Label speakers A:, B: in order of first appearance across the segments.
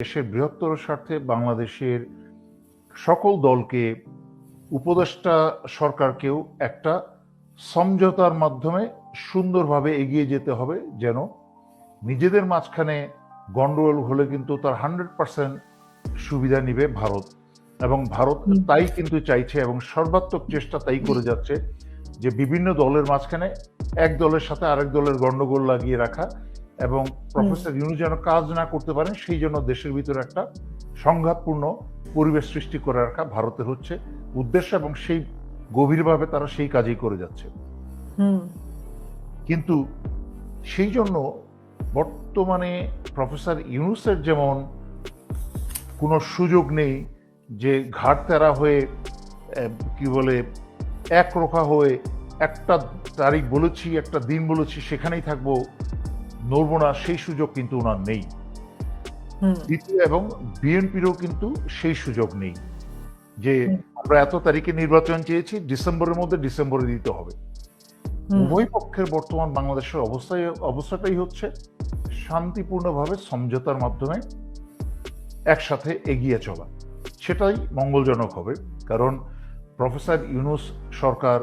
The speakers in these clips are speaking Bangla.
A: দেশের বৃহত্তর স্বার্থে বাংলাদেশের সকল দলকে উপদেষ্টা সরকারকেও একটা সমঝোতার মাধ্যমে সুন্দরভাবে এগিয়ে যেতে হবে যেন নিজেদের মাঝখানে গন্ডগোল হলে কিন্তু তার হান্ড্রেড পার্সেন্ট সুবিধা নিবে ভারত। এবং ভারত তাই কিন্তু চাইছে এবং সর্বাত্মক চেষ্টা তাই করে যাচ্ছে যে বিভিন্ন দলের মাঝখানে এক দলের সাথে আরেক দলের গন্ডগোল লাগিয়ে রাখা এবং প্রফেসর ইউনু যেন কাজ না করতে পারেন সেই জন্য দেশের ভিতরে একটা সংঘাতপূর্ণ পরিবেশ সৃষ্টি করে রাখা ভারতের হচ্ছে উদ্দেশ্য এবং সেই গভীরভাবে তারা সেই কাজই করে যাচ্ছে।
B: হুম।
A: কিন্তু সেই জন্য বর্তমানে প্রফেসর ইউনুসের যেমন কোনো সুযোগ নেই যে ঘাট তেরা হয়ে কি বলে একরোখা হয়ে একটা তারিখ বলেছি একটা দিন বলেছি সেখানেই থাকব নড়বো না সেই সুযোগ কিন্তু ওনার নেই। দ্বিতীয় এবং বিএনপিরও কিন্তু সেই সুযোগ নেই যে আমরা এত তারিখে নির্বাচন চেয়েছি ডিসেম্বরের মধ্যে ডিসেম্বরে দিতে হবে। উভয় পক্ষের বর্তমান বাংলাদেশের অবস্থায় অবস্থাটাই হচ্ছে শান্তিপূর্ণভাবে সমঝোতার মাধ্যমে একসাথে এগিয়ে চলা। সেটাই মঙ্গলজনক হবে কারণ প্রফেসর ইউনুস সরকার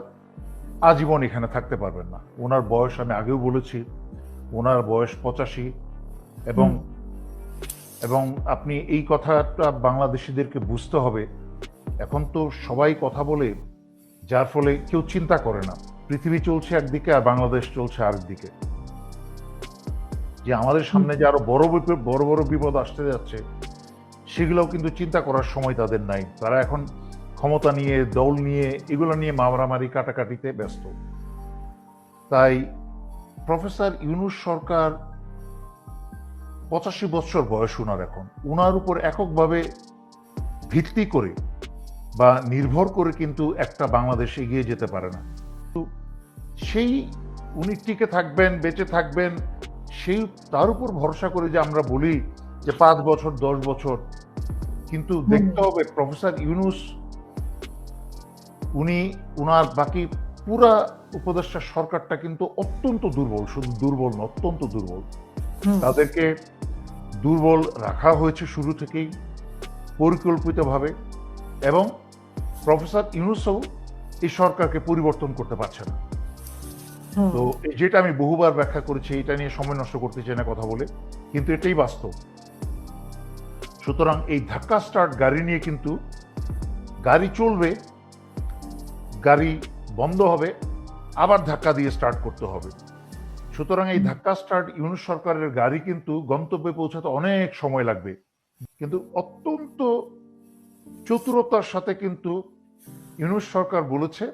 A: আজীবন এখানে থাকতে পারবেন না। ওনার বয়স আমি আগেও বলেছি ওনার বয়স পঁচাশি এবং এবং আপনি এই কথাটা বাংলাদেশিদেরকে বুঝতে হবে। এখন তো সবাই কথা বলে যার ফলে কেউ চিন্তা করে না। পৃথিবী চলছে একদিকে আর বাংলাদেশ চলছে আরেকদিকে। যে আমাদের সামনে যে আরও বড় বড় বড় বিপদ আসতে যাচ্ছে সেগুলোও কিন্তু চিন্তা করার সময় তাদের নাই। তারা এখন ক্ষমতা নিয়ে দল নিয়ে এগুলো নিয়ে মারামারি কাটাকাটিতে ব্যস্ত। তাই প্রফেসর ইউনুস সরকার পঁচাশি বছর বয়স উনার এখন। ওনার উপর এককভাবে ভিত্তি করে বা নির্ভর করে কিন্তু একটা বাংলাদেশ এগিয়ে যেতে পারে না। তো সেই উনি টিকে থাকবেন বেঁচে থাকবেন সেই তার উপর ভরসা করে যে আমরা বলি যে পাঁচ বছর দশ বছর। কিন্তু দেখতে হবে প্রফেসর ইউনুস উনি উনার বাকি পুরা উপদেষ্টা সরকারটা কিন্তু অত্যন্ত দুর্বল শুধু দুর্বল না অত্যন্ত দুর্বল। তাদেরকে দুর্বল রাখা হয়েছে শুরু থেকেই পরিকল্পিতভাবে এবং প্রফেসর ইউনুসও এই সরকারকে পরিবর্তন করতে পারছে না। তো এই যেটা আমি বহুবার ব্যাখ্যা করেছি এটা নিয়ে সময় নষ্ট করতে চাই না কথা বলে কিন্তু এটাই বাস্তব। সুতরাং এই ধাক্কা স্টার্ট গাড়ি নিয়ে কিন্তু গাড়ি চলবে গাড়ি বন্ধ হবে, আবার ধাক্কা দিয়ে স্টার্ট করতে হবে। সুতরাং এই ধাক্কা স্টার্ট ইউনুস সরকারের গাড়ি কিন্তু গন্তব্যে পৌঁছাতে অনেক সময় লাগবে। কিন্তু অত্যন্ত চতুরতার সাথে কিন্তু ইউনুস সরকার বলেছে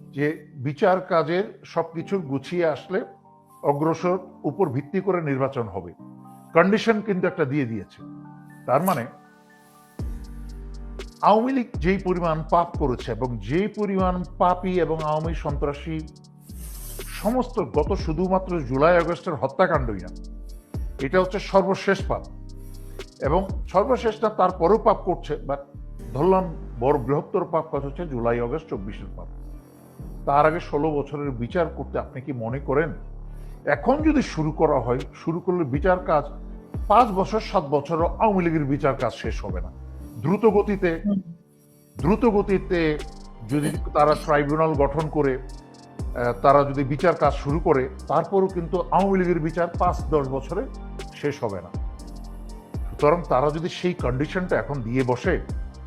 A: যে বিচার কাজের সব কিছু গুছিয়ে আসলে অগ্রসর উপর ভিত্তি করে নির্বাচন হবে। কন্ডিশন কিন্তু একটা দিয়ে দিয়েছে। তার মানে আওয়ামী লীগ যেই পরিমাণ পাপ করেছে এবং যেই পরিমাণ পাপী এবং আওয়ামী সন্ত্রাসী সমস্ত গত শুধুমাত্র জুলাই আগস্টের হত্যাকাণ্ডই না, এটা হচ্ছে সর্বশেষ পাপ। এবং সর্বশেষ না, তারপরেও পাপ করছে বাট ধরলাম বড় বৃহত্তর পাপ কথা হচ্ছে জুলাই আগস্ট চব্বিশের পাপ। তার আগে ষোলো বছরের বিচার করতে আপনি কি মনে করেন? এখন যদি শুরু করা হয়, শুরু করলে বিচার কাজ, পাঁচ বছর, সাত বছরও আওয়ামী লীগের বিচার কাজ শেষ হবে না। দ্রুত গতিতে দ্রুত গতিতে যদি তারা ট্রাইব্যুনাল গঠন করে তারা যদি বিচার কাজ শুরু করে তারপরও কিন্তু আওয়ামী লীগের বিচার পাঁচ দশ বছরে শেষ হবে না। সুতরাং তারা যদি সেই কন্ডিশনটা এখন দিয়ে বসে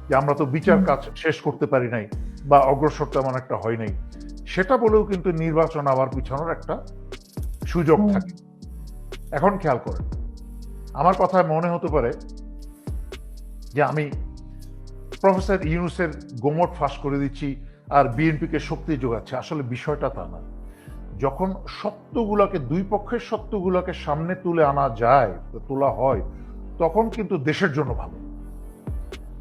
A: যে আমরা তো বিচার কাজ শেষ করতে পারি নাই বা অগ্রসর তেমন একটা হয় নাই সেটা বলেও কিন্তু নির্বাচন আবার পিছানোর একটা সুযোগ থাকে। এখন খেয়াল করেন আমার কথায় মনে হতে পারে যে আমি প্রফেসর ইউনুসের গোমট ফাঁস করে দিচ্ছি আর বিএনপিকে শক্তি যোগাচ্ছে, আসলে বিষয়টা তা না। যখন সত্যগুলোকে, দুই পক্ষের সত্যগুলোকে সামনে তুলে আনা যায় তোলা হয়, তখন কিন্তু দেশের জন্য ভালো।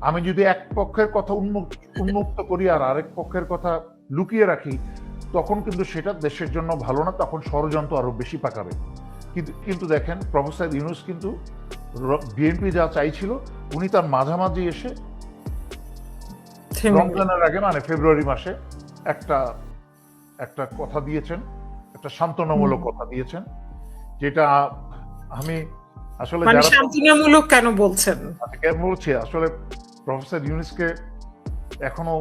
A: আমি যদি এক পক্ষের কথা উন্মুক্ত উন্মুক্ত করি আর আরেক পক্ষের কথা লুকিয়ে রাখি, তখন কিন্তু সেটা দেশের জন্য ভালো না, তখন ষড়যন্ত্র আরও বেশি পাকাবে। কিন্তু কিন্তু দেখেন, প্রফেসর ইউনুস কিন্তু বিএনপি যা চাইছিল উনি তার মাঝামাঝি এসে রমজানের আগে মানে ফেব্রুয়ারি মাসে একটা একটা কথা দিয়েছেন একটা সান্ত্বনামূলক কথা দিয়েছেন যেটা আমি আসলে
B: মানে সান্ত্বনামূলক কেন বলছেন?
A: কেন বলছি? আসলে প্রফেসর ইউনিসকে এখনও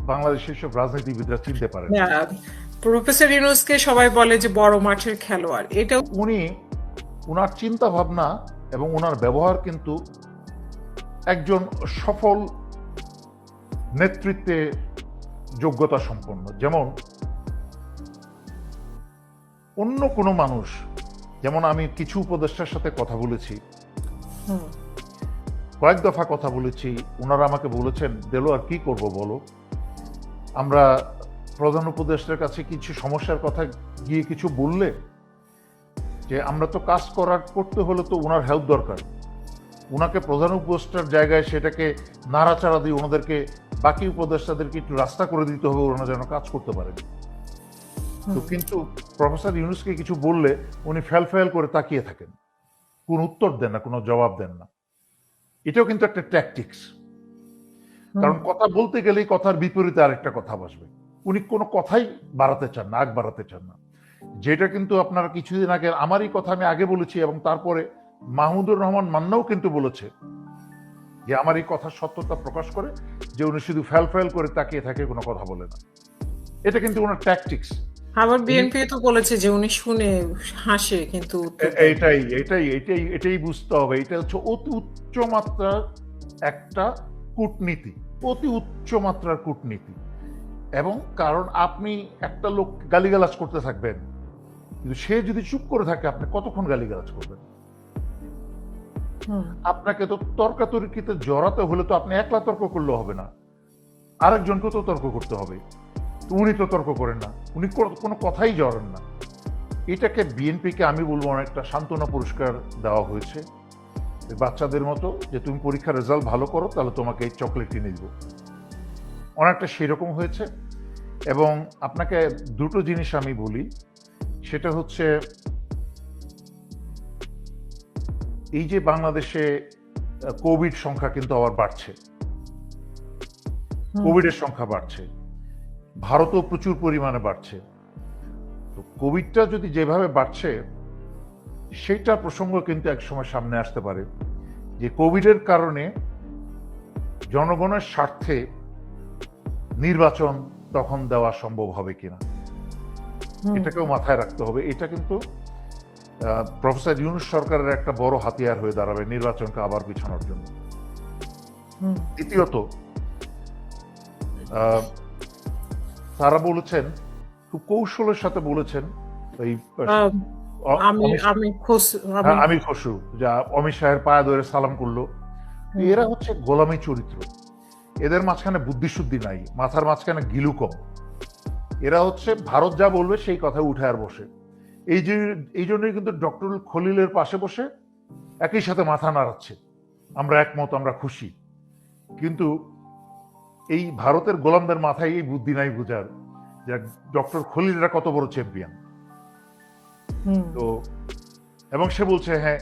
A: বাংলাদেশের সব রাজনীতিবিদরা চিনতে পারে।
B: প্রফেসর ইউনুসকে সবাই বলে যে বড় মাঠের খেলোয়াড়। এটা
A: উনি উনার চিন্তা ভাবনা এবং ওনার ব্যবহার কিন্তু একজন সফল নেতৃত্বে যোগ্যতা সম্পন্ন। যেমন অন্য কোনো মানুষ যেমন আমি কিছু উপদেষ্টার সাথে কথা বলেছি। কয়েক দফা কথা বলেছি ওনারা আমাকে বলেছেন দেলো আর কি করব বলো? আমরা প্রধান উপদেষ্টার কাছে কিছু সমস্যার কথা গিয়ে কিছু বললে যে আমরা তো কাজ করার করতে হলে তো ওনার হেল্প দরকার। ওনাকে প্রধান উপদেষ্টার জায়গায় সেটাকে নাড়াচাড়া দিয়ে ওনাদেরকে বাকি উপদেষ্টাদেরকে একটু রাস্তা করে দিতে হবে ওনারা যেন কাজ করতে পারেন তো কিন্তু প্রফেসর ইউনুসকে কিছু বললে উনি ফেল ফেল করে তাকিয়ে থাকেন। কোনো উত্তর দেন না কোনো জবাব দেন না। এটাও কিন্তু একটা ট্যাকটিক্স কারণ কথা বলতে গেলেই কথার বিপরীতে আরেকটা কথা বসবে। উনি কোনো কথাই বাড়াতে চান না আগ বাড়াতে চান না। যেটা কিন্তু আপনারা কিছুদিন আগে আমারই কথা আমি আগে বলেছি এবং তারপরে মাহমুদুর রহমান মান্নাও কিন্তু বলেছে যে আমার এই কথার সত্যতা প্রকাশ করে যে উনি শুধু ফেল ফেল করে তাকিয়ে থাকে কোনো কথা বলে না। এটা কিন্তু ওনার ট্যাকটিক্স
B: আবার বিএনপি তো বলেছে যে উনি শুনে হাসে কিন্তু।
A: এইটাই এটাই এটাই এটাই বুঝতে হবে। এটা হচ্ছে অতি উচ্চ মাত্রার একটা কূটনীতি অতি উচ্চ মাত্রার কূটনীতি। এবং কারণ আপনি একটা লোক গালিগালাজ করতে থাকবেন। কিন্তু সে যদি চুপ করে থাকে আপনি কতক্ষণ গালিগালাজ করবেন? আপনাকে তো তর্কাতর্কিতে জড়াতে হলে তো আপনি একলা তর্ক করলে হবে না। আরেকজনকে তো তর্ক করতে হবে। উনি তো তর্ক করেন না। উনি কোনো- কোনো কথাই জড়েন না। এটাকে বিএনপিকে আমি বলব অনেকটা সান্ত্বনা পুরস্কার দেওয়া হয়েছে। বাচ্চাদের মতো যে তুমি পরীক্ষার রেজাল্ট ভালো করো তাহলে তোমাকে এই চকলেট কিনে দিব। অনেকটা সেরকম হয়েছে এবং আপনাকে দুটো জিনিস আমি বলি। সেটা হচ্ছে এই যে বাংলাদেশে কোভিড সংখ্যা কিন্তু আবার বাড়ছে। কোভিডের সংখ্যা বাড়ছে। ভারতও প্রচুর পরিমাণে বাড়ছে। তো কোভিডটা যদি যেভাবে বাড়ছে সেইটা প্রসঙ্গ কিন্তু একসময় সামনে আসতে পারে যে কোভিডের কারণে জনগণের স্বার্থে নির্বাচন তখন দেওয়া সম্ভব হবে কিনা? এটাকেও মাথায় রাখতে হবে। এটা কিন্তু প্রফেসর ইউনুস সরকারের একটা বড় হাতিয়ার হয়ে দাঁড়াবে নির্বাচনকে আবার পিছানোর জন্য। দ্বিতীয়ত তারা বলেছেন খুব কৌশলের সাথে বলেছেন এই
B: আমি
A: অমিত-
B: আমি খোস
A: হ্যাঁ, যা অমিত শাহের পায়ে ধরে সালাম করল। এরা হচ্ছে গোলামি চরিত্র। এদের মাঝখানে বুদ্ধিশুদ্ধি নাই মাথার মাঝখানে গিলু কম। এরা হচ্ছে ভারত যা বলবে সেই কথায় উঠে আর বসে। এই যে এই জন্যই কিন্তু ডক্টর খলিলের পাশে বসে একই সাথে মাথা নাড়াচ্ছে। আমরা একমত আমরা খুশি। কিন্তু এই ভারতের গোলামদের মাথায় এই বুদ্ধি নাই বুঝার যে ডক্টর খলিলরা কত বড় চ্যাম্পিয়ন
B: হুম,
A: তো এবং সে বলছে হ্যাঁ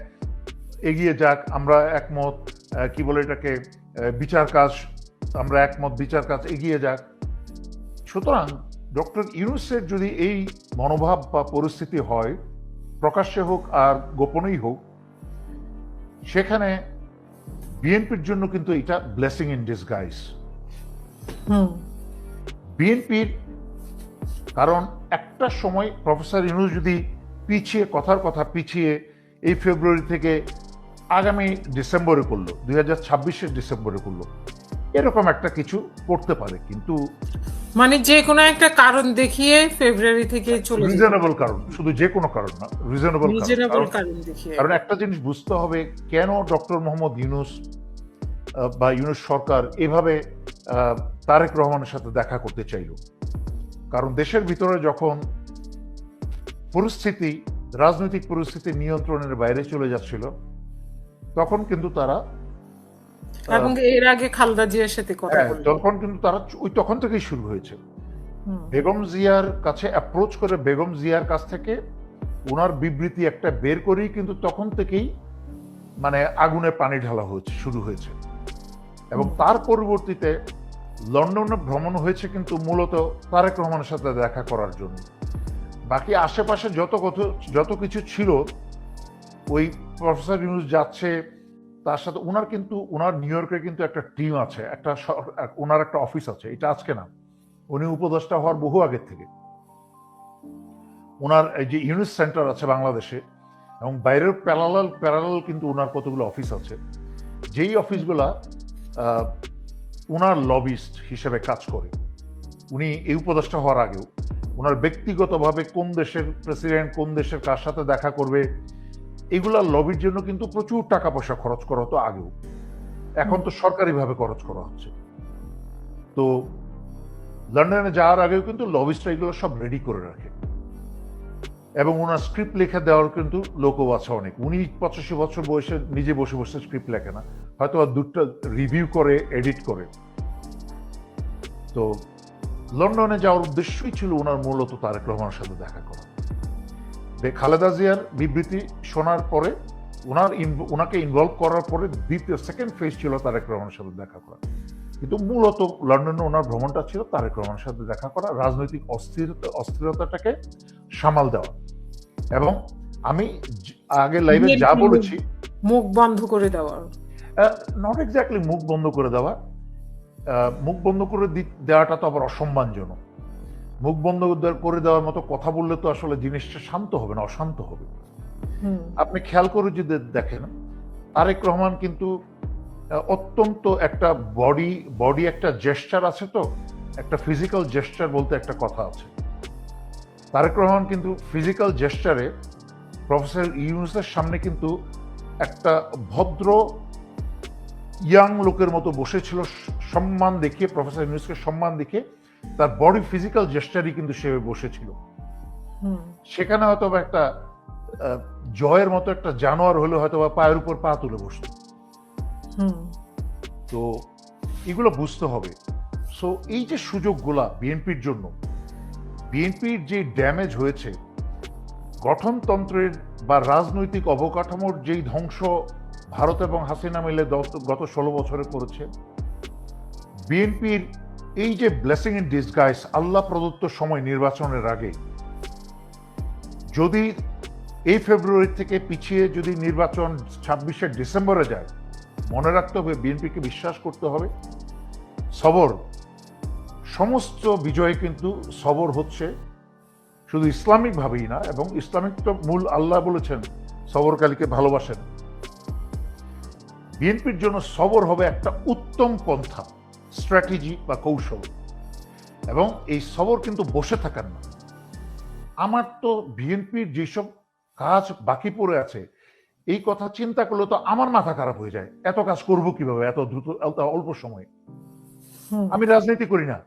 A: এগিয়ে যাক আমরা একমত কি বলে এটাকে বিচার কাজ আমরা একমত বিচার কাজ এগিয়ে যাক। সুতরাং ডক্টর ইউনুসের যদি এই মনোভাব বা পরিস্থিতি হয় প্রকাশ্যে হোক আর গোপনেই হোক সেখানে বিএনপির জন্য কিন্তু এটা ব্লেসিং ইন ডিসগাইজ বিএনপির কারণ একটা সময় প্রফেসর ইউনুস যদি পিছিয়ে কথার কথা পিছিয়ে এই ফেব্রুয়ারি থেকে আগামী ডিসেম্বরে করল দুই হাজার ছাব্বিশের ডিসেম্বরে করল এরকম একটা কিছু করতে পারে কিন্তু
B: মানে যে কোনো একটা কারণ দেখিয়ে ফেব্রুয়ারি থেকে চলে
A: রিজনেবল কারণ শুধু যে কোনো কারণ না রিজনেবল কারণ।
B: দেখিয়ে।
A: কারণ একটা জিনিস বুঝতে হবে কেন ডক্টর মোহাম্মদ ইউনুস বা ইউনুস সরকার এভাবে তারেক রহমানের সাথে দেখা করতে চাইল? কারণ দেশের ভিতরে যখন পরিস্থিতি রাজনৈতিক পরিস্থিতি নিয়ন্ত্রণের বাইরে চলে যাচ্ছিল তখন কিন্তু তারা
B: এবং এর আগে খালদা জিয়ার সাথে কথা
A: হ্যাঁ, তখন কিন্তু তারা ওই তখন থেকেই শুরু হয়েছে। বেগম জিয়ার কাছে অ্যাপ্রোচ করে বেগম জিয়ার কাছ থেকে ওনার বিবৃতি একটা বের করেই কিন্তু তখন থেকেই মানে আগুনে পানি ঢালা হয়েছে শুরু হয়েছে। এবং তার পরবর্তীতে লন্ডনে ভ্রমণ হয়েছে কিন্তু মূলত তারেক রহমানের সাথে দেখা করার জন্য। বাকি আশেপাশে যত কত যত কিছু ছিল ওই প্রফেসর ইউনুস যাচ্ছে তার সাথে ওনার কিন্তু ওনার নিউ ইয়র্কে কিন্তু একটা টিম আছে, একটা ওনার একটা অফিস আছে, এটা আজকে না, উনি উপদেষ্টা হওয়ার বহু আগের থেকে। ওনার এই যে ইউনিস সেন্টার আছে বাংলাদেশে, এবং বাইরের প্যারালাল প্যারালাল কিন্তু ওনার কতগুলো অফিস আছে, যেই অফিসগুলা ওনার লবিস্ট হিসেবে কাজ করে, উনি এই উপদেষ্টা হওয়ার আগেও ওনার ব্যক্তিগতভাবে কোন দেশের প্রেসিডেন্ট কোন দেশের কার সাথে দেখা করবে এগুলা লবির জন্য কিন্তু প্রচুর টাকা পয়সা খরচ করা হতো আগেও। এখন তো সরকারিভাবে খরচ করা হচ্ছে। তো লন্ডনে যাওয়ার আগেও কিন্তু লবিস্টরা এগুলো সব রেডি করে রাখে। এবং ওনার স্ক্রিপ্ট লিখে দেওয়ার কিন্তু লোকও আছে অনেক। উনি পঁচাশি বছর বয়সে নিজে বসে বসে স্ক্রিপ্ট লেখে না। হয়তো বা দুটো রিভিউ করে এডিট করে। তো লন্ডনে যাওয়ার উদ্দেশ্যই ছিল ওনার মূলত তারেক রহমানের সাথে দেখা করা। দে- খালেদা জিয়ার বিবৃতি শোনার পরে ওনার ওনাকে ইনভলভ করার পরে দ্বিতীয় সেকেন্ড ফেজ ছিল তারেক রহমানের সাথে দেখা করা। কিন্তু মূলত লন্ডনে ওনার ভ্রমণটা ছিল তারেক রহমানের সাথে দেখা করা রাজনৈতিক অস্থিরতা অস্থিরতাটাকে সামাল দেওয়া। এবং আমি আগে লাইভে যা বলেছি
B: মুখ বন্ধ করে দেওয়ার
A: নট এক্স্যাক্টলি মুখ বন্ধ করে দেওয়া। আহ, মুখ বন্ধ করে দেওয়াটা তো আবার অসম্মানজনক। মুখ বন্ধ করে দেওয়ার মতো কথা বললে তো আসলে জিনিসটা শান্ত হবে না অশান্ত হবে। আপনি খেয়াল করে যদি দেখেন তারেক রহমান কিন্তু অত্যন্ত একটা বডি বডি একটা জেস্টার আছে তো একটা ফিজিক্যাল জেস্টার বলতে একটা কথা আছে। তারেক রহমান কিন্তু ফিজিক্যাল জেস্টারে প্রফেসর ইউনুসের সামনে কিন্তু একটা ভদ্র ইয়াং লোকের মতো বসেছিল সম্মান দেখিয়ে প্রফেসর ইউনুসকে সম্মান দেখিয়ে তার বডি ফিজিক্যাল জেস্টারই কিন্তু সে বসেছিল। সেখানে হয়তো একটা জয়ের মতো একটা জানোয়ার হলে হয়তো বা পায়ের উপর পা তুলে বসতো। তো এগুলো বুঝতে হবে। সো এই যে সুযোগগুলা বিএনপির জন্য বিএনপির যে ড্যামেজ হয়েছে গঠনতন্ত্রের বা রাজনৈতিক অবকাঠামোর যেই ধ্বংস ভারত এবং হাসিনা মিলে গত- গত ষোলো বছরে করেছে বিএনপির এই যে ব্লেসিং ইন ডিসগাইস আল্লাহ প্রদত্ত সময় নির্বাচনের আগে, যদি এই ফেব্রুয়ারি থেকে পিছিয়ে যদি নির্বাচন ছাব্বিশে ডিসেম্বরে যায়, মনে রাখতে হবে বিএনপিকে বিশ্বাস করতে হবে। সবর, সমস্ত বিজয় কিন্তু সবর হচ্ছে শুধু ইসলামিকভাবেই না, এবং ইসলামিক তো মূল আল্লাহ বলেছেন সবরকালীকে ভালোবাসেন। বিএনপির জন্য সবর হবে একটা উত্তম পন্থা। স্ট্র্যাটেজি বা কৌশল। এবং এই সবর কিন্তু বসে থাকার না। আমার তো বিএনপির যেসব কাজ বাকি পড়ে আছে এই কথা চিন্তা করলে তো আমার মাথা খারাপ হয়ে যায়। এত কাজ করব কীভাবে? এত দ্রুত অল্প সময়ে। আমি রাজনীতি করি না।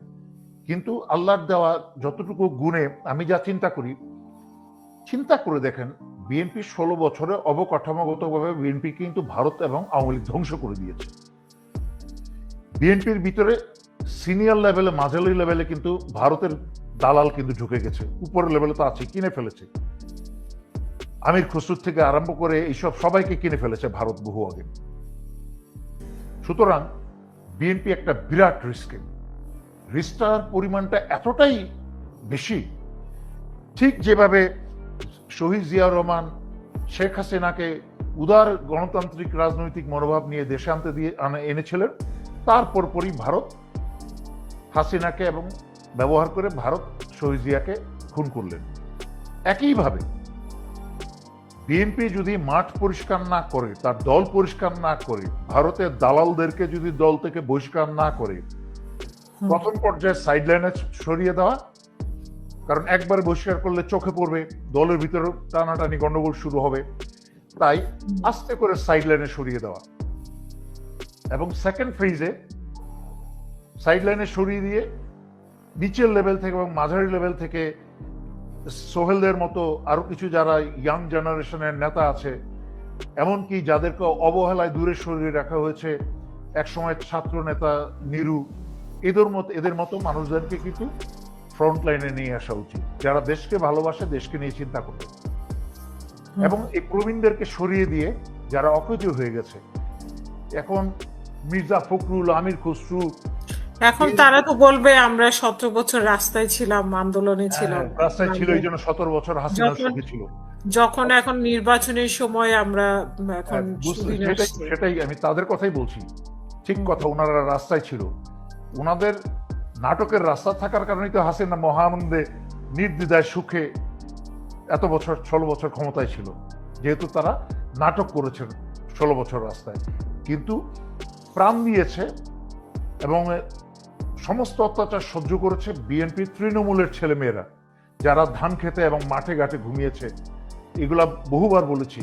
A: কিন্তু আল্লাহর দেওয়া যতটুকু গুণে আমি যা চিন্তা করি চিন্তা করে দেখেন বিএনপি ষোলো বছরে অবকাঠামোগতভাবে বিএনপি কিন্তু ভারত এবং আওয়ামী লীগ ধ্বংস করে দিয়েছে। বিএনপির ভিতরে সিনিয়র লেভেলে, মাঝারি লেভেলে কিন্তু ভারতের দালাল কিন্তু ঢুকে গেছে। উপরের লেভেলে তো আছে, কিনে ফেলেছে। আমির খসরুর থেকে আরম্ভ করে এইসব সবাইকে কিনে ফেলেছে ভারত বহু আগে। সুতরাং বিএনপি একটা বিরাট রিস্কে রিস্কটার পরিমাণটা এতটাই বেশি, ঠিক যেভাবে শহীদ জিয়া রহমান, শেখ হাসিনাকে উদার গণতান্ত্রিক রাজনৈতিক মনোভাব নিয়ে দেশে আনতে দিয়ে এনেছিলেন তারপর পরই ভারত হাসিনাকে এবং ব্যবহার করে ভারত শহীদ জিয়াকে খুন করলেন। একইভাবে বিএনপি যদি মাঠ পরিষ্কার না করে তার দল পরিষ্কার না করে ভারতের দালালদেরকে যদি দল থেকে বহিষ্কার না করে। প্রথম পর্যায়ে সাইডলাইনে সরিয়ে দেওয়া কারণ একবার বহিষ্কার করলে চোখে পড়বে দলের ভিতরে টানাটানি গন্ডগোল শুরু হবে তাই আস্তে করে সাইডলাইনে সরিয়ে দেওয়া। এবং সেকেন্ড ফেজে সাইডলাইনে সরিয়ে দিয়ে নিচের লেভেল থেকে এবং মাঝারি লেভেল থেকে সোহেলদের মতো আরও কিছু যারা ইয়াং জেনারেশনের নেতা আছে এমনকি যাদেরকে অবহেলায় দূরে সরিয়ে রাখা হয়েছে একসময় ছাত্র নেতা নিরু এদের মতো এদের মতো মানুষদেরকে কিন্তু ফ্রন্ট লাইনে নিয়ে আসা উচিত। যারা দেশকে ভালোবাসে দেশকে নিয়ে চিন্তা করবে। এবং এই প্রবীণদেরকে সরিয়ে দিয়ে যারা অকেজ হয়ে গেছে এখন মির্জা ফখরুল আমির খসরু।
B: এখন তারা তো বলবে আমরা সতেরো বছর রাস্তায় ছিলাম আন্দোলনে ছিলাম।
A: হ্যাঁ, রাস্তায় ছিল এই জন্য সতেরো বছর সঙ্গে ছিল।
B: যখন এখন নির্বাচনের সময় আমরা এখন
A: হ্যাঁ, সেটাই সেটাই আমি তাদের কথাই বলছি। ঠিক কথা ওনারা রাস্তায় ছিল। ওনাদের নাটকের রাস্তা থাকার কারণেই তো হাসিনা মহানন্দে নির্দ্বিধায় সুখে এত বছর ষোলো বছর ক্ষমতায় ছিল। যেহেতু তারা নাটক করেছেন ষোলো বছর রাস্তায়। কিন্তু প্রাণ দিয়েছে এবং সমস্ত অত্যাচার সহ্য করেছে বিএনপি তৃণমূলের ছেলেমেয়েরা, যারা ধান খেতে এবং মাঠে ঘাটে ঘুমিয়েছে। এগুলা বহুবার বলেছি।